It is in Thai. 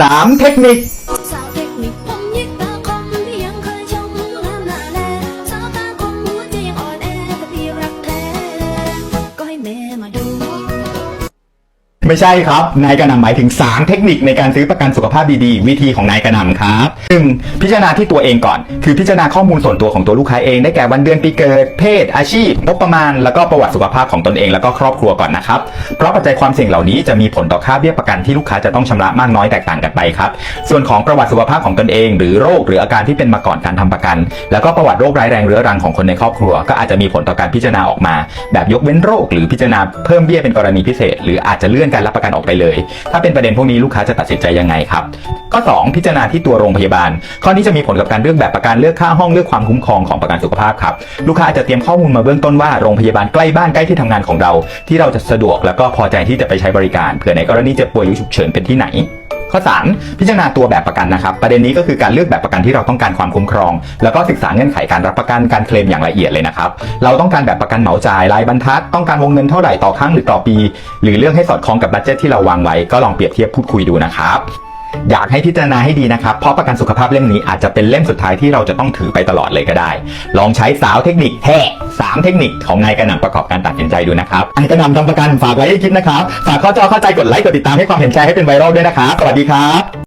3เทคนิค ไม่ใช่ครับ นายกระหนำหมายถึง 3 เทคนิคในการซื้อประกันสุขภาพดีๆ วิธีของนายกระหนำครับหนึ่งพิจารณาที่ตัวเองก่อน คือพิจารณาข้อมูลส่วนตัวของตัวลูกค้าเองได้แก่วันเดือนปีเกิดเพศ อาชีพงบประมาณแล้วก็ประวัติสุขภาพของตนเองแล้วก็ครอบครัวก่อนนะครับเพราะปัจจัยความเสี่ยงเหล่านี้จะมีผลต่อค่าเบี้ยประกันที่ลูกค้าจะต้องชำระมากน้อยแตกต่างกันไปครับส่วนของประวัติสุขภาพของตนเอง หรือโรคหรืออาการที่เป็นมาก่อนการทำประกัน แล้วก็ประวัติโรคร้ายแรงเรื้อรังของคนในครอบครัว ก็อาจจะมีผลต่อการพิจารณาออกมา แบบยกเว้นโรค หรือพิจารณาเพิ่มเบี้ยเป็นกรณีพิเศษ หรืออาจจะเลื่อนการรับประกันออกไปเลย ถ้าเป็นประเด็นพวกนี้ลูกค้าจะตัดสินใจยังไงครับข้อ2พิจารณาที่ตัวโรงพยาบาล ข้อนี้จะมีผลกับการเลือกแบบประกันเลือกค่าห้องเลือกความคุ้มครองของประกันสุขภาพครับลูกค้าอาจจะเตรียมข้อมูลมาเบื้องต้นว่าโรงพยาบาลใกล้บ้านใกล้ที่ทำงานของเรา ที่เราจะสะดวกแล้วก็พอใจที่จะไปใช้บริการเผื่อในกรณีเจ็บป่วยหรือฉุกเฉินเป็นที่ไหน ข้อ 3 พิจารณาตัวแบบประกันนะครับ ประเด็นนี้ก็คือการเลือกแบบประกันที่เราต้องการความคุ้มครอง แล้วก็ศึกษาเงื่อนไขการรับประกันการเคลมอย่างละเอียดเลยนะครับ เราต้องการแบบประกันเหมาจ่ายรายบรรทัด ต้องการวงเงินเท่าไหร่ต่อครั้งหรือต่อปี หรือเรื่องให้สอดคล้องกับบัตเจ็ตที่เราวางไว้ก็ลองเปรียบเทียบพูดคุยดูนะครับ อยากให้พิจารณาให้ดีนะครับ เพราะประกันสุขภาพเล่มนี้อาจจะเป็นเล่มสุดท้ายที่เราจะต้องถือไปตลอดเลยก็ได้ ลองใช้สาวเทคนิคแท้สามเทคนิคของนายกระหน่ำประกอบการตัดสินใจดูนะครับนายกระหน่ำทำประกันฝากไว้ให้คิดนะครับ ฝากข้อจอเข้าใจกดไลค์กดติดตามให้ความเห็นแชร์ให้เป็นไวรัลด้วยนะครับ สวัสดีครับ